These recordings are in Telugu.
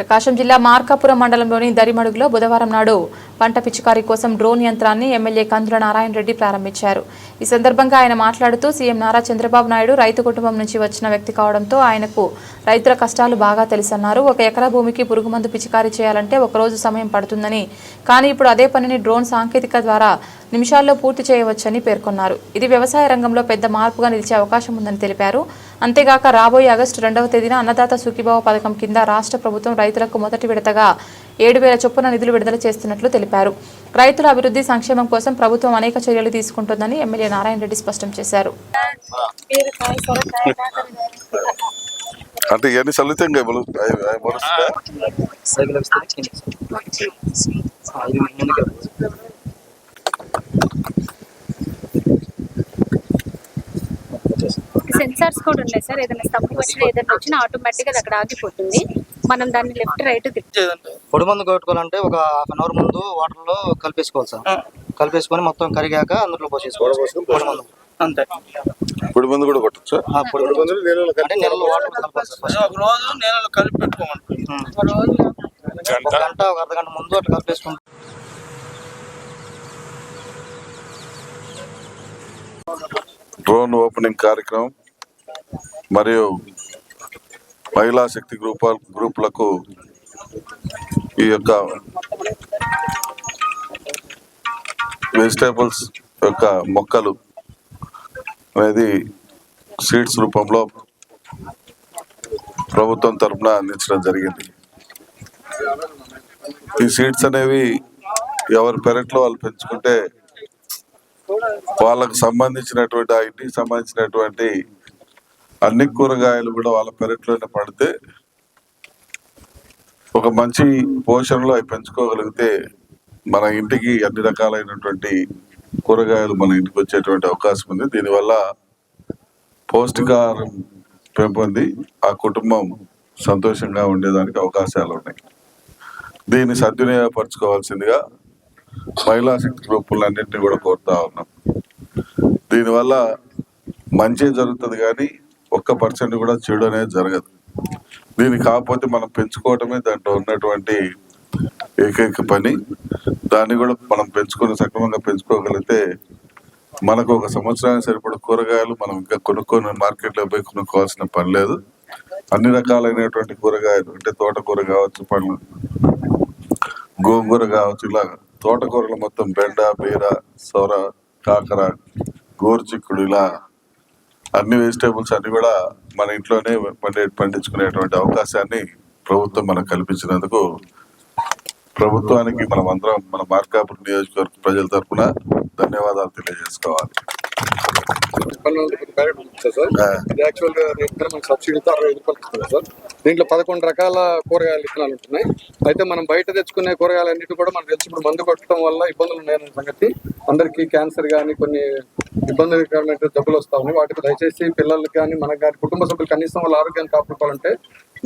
ప్రకాశం జిల్లా మార్కాపురం మండలంలోని దరిమడుగులో బుధవారం నాడు పంట పిచికారీ కోసం డ్రోన్ యంత్రాన్ని ఎమ్మెల్యే కందుల నారాయణ రెడ్డి ప్రారంభించారు. ఈ సందర్భంగా ఆయన మాట్లాడుతూ సీఎం నారా చంద్రబాబు నాయుడు రైతు కుటుంబం నుంచి వచ్చిన వ్యక్తి కావడంతో ఆయనకు రైతుల కష్టాలు బాగా తెలుసన్నారు. ఒక ఎకరా భూమికి పురుగుమందు పిచికారీ చేయాలంటే ఒకరోజు సమయం పడుతుందని. కానీ ఇప్పుడు అదే పనిని డ్రోన్ సాంకేతిక ద్వారా నిమిషాల్లో పూర్తి చేయవచ్చని పేర్కొన్నారు. ఇది వ్యవసాయ రంగంలో పెద్ద మార్పుగా నిలిచే అవకాశం ఉందని తెలిపారు. అంతేగాక రాబోయే ఆగస్టు రెండవ తేదీన అన్నదాత సుఖీభావ పథకం కింద రాష్ట్ర ప్రభుత్వం రైతులకు మొదటి విడతగా ఏడు వేల చొప్పున నిధులు విడుదల చేస్తున్నట్లు తెలిపారు. రైతుల అభివృద్ధి సంక్షేమం కోసం ప్రభుత్వం అనేక చర్యలు తీసుకుంటోందని ఎమ్మెల్యే నారాయణ రెడ్డి స్పష్టం చేశారు. అంటే ఇవన్నీ సలితంగా మొలు అవి- అవి మొలుస్తుందా? సైకిల్ వస్తే ఇది ముందుకు సెన్సార్స్ కూడా ఉన్నాయి సార్. ఏదైనా స్తంభం వచ్చినా ఏదైనా వచ్చినా ఆటోమేటిక్గా అది అక్కడ ఆగిపోతుంది. మనం దాన్ని లెఫ్ట్ రైట్ పొడి మందు కొట్టుకోవాలంటే ఒక హాఫ్ అన్ అవర్ ముందు వాటర్లో కలిపేసుకోవాలి సార్. కలిపేసుకొని మొత్తం కరిగాక అందులో పోసేసుకోవాలి. పొడి మందు. అంతే. పొడి మందు కూడా కొట్టచ్చా పొడి మందు. నీళ్ళలో వాటర్. ఒక రోజు నీళ్ళలో కలిపి పెట్టుకోమంటుంది ఉం. ఒక రోజు ఒక గంట ఒక అర్ధ గంట ముందు అట్లా కలిపేసుకుంటాం డ్రోన్ ఓపెనింగ్ కార్యక్రమం. మరియు మహిళా శక్తి గ్రూప గ్రూపులకు ఈ యొక్క వెజిటేబుల్స్ యొక్క మొక్కలు అనేది సీడ్స్ రూపంలో ప్రభుత్వం తరఫున అందించడం జరిగింది. ఈ సీడ్స్ అనేవి ఎవరి పెరట్లో వాళ్ళు పెంచుకుంటే వాళ్ళకు సంబంధించినటువంటి ఆ ఇంటికి సంబంధించినటువంటి అన్ని కూరగాయలు కూడా వాళ్ళ పెరట్లోనే పడితే ఒక మంచి పోషణలో అవి పెంచుకోగలిగితే మన ఇంటికి అన్ని రకాలైనటువంటి కూరగాయలు మన ఇంటికి వచ్చేటువంటి అవకాశం ఉంది. దీనివల్ల పౌష్టికాహారం పెంపొంది ఆ కుటుంబం సంతోషంగా ఉండేదానికి అవకాశాలు ఉన్నాయి. దీన్ని సద్వినియోగపరచుకోవాల్సిందిగా మహిళా శక్తి గ్రూపులన్నింటినీ కూడా కోరుతా ఉన్నాం. దీనివల్ల మంచి జరుగుతుంది కానీ ఒక్క పర్సెంట్ కూడా చెడు అనేది జరగదు. దీని కాకపోతే మనం పెంచుకోవటమే దాంట్లో ఉన్నటువంటి ఏకైక పని. దాన్ని కూడా మనం పెంచుకొని సక్రమంగా పెంచుకోగలిగితే మనకు ఒక సంవత్సరానికి సరిపడ కూరగాయలు మనం ఇంకా కొనుక్కొని మార్కెట్లో పోయి కొనుక్కోవాల్సిన పని లేదు. అన్ని రకాలైనటువంటి కూరగాయలు అంటే తోటకూర కావచ్చు పండ్లు గోంగూర కావచ్చు ఇలా తోటకూరలు మొత్తం బెండ బీర సొర కాకర గోరుచిక్కుడు ఇలా అన్ని వెజిటేబుల్స్ అన్ని కూడా మన ఇంట్లోనే పండి పండించుకునేటువంటి అవకాశాన్ని ప్రభుత్వం మనకు కల్పించినందుకు ప్రభుత్వానికి మనం అందరం మన మార్కాపురం నియోజకవర్గ ప్రజల తరఫున ధన్యవాదాలు తెలియజేసుకోవాలి. సార్ యాక్చువల్గా మనకి సబ్సిడీతో అరవై ఐదు రూపాయలు ఇస్తుంది సార్ దీంట్లో పదకొండు రకాల కూరగాయల విత్తనాలు ఉంటున్నాయి. అయితే మనం బయట తెచ్చుకునే కూరగాయలన్నిటి కూడా మనం తెలిసి ఇప్పుడు మందు కొట్టడం వల్ల ఇబ్బందులు ఉన్నాయన్న సంగతి. అందరికీ క్యాన్సర్ కానీ కొన్ని ఇబ్బందికరమైన జబ్బులు వస్తా ఉన్నాయి. వాటికి దయచేసి పిల్లలకి కానీ మనకు కానీ కుటుంబ సభ్యులు కనీసం వాళ్ళ ఆరోగ్యాన్ని కాపాడుకోవాలంటే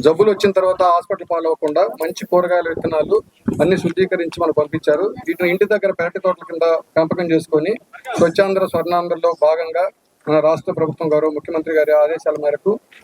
జబ్బులు వచ్చిన తర్వాత హాస్పిటల్ పాలవకుండా మంచి కూరగాయల విత్తనాలు అన్ని శుద్ధీకరించి మనకు పంపించారు. వీటిని ఇంటి దగ్గర పెరటి తోటల కింద పెంపకం చేసుకొని స్వచ్ఛాంధ్ర స్వర్ణాంధ్రలో భాగంగా మన రాష్ట్ర ప్రభుత్వం గౌరవ ముఖ్యమంత్రి గారి ఆదేశాల మేరకు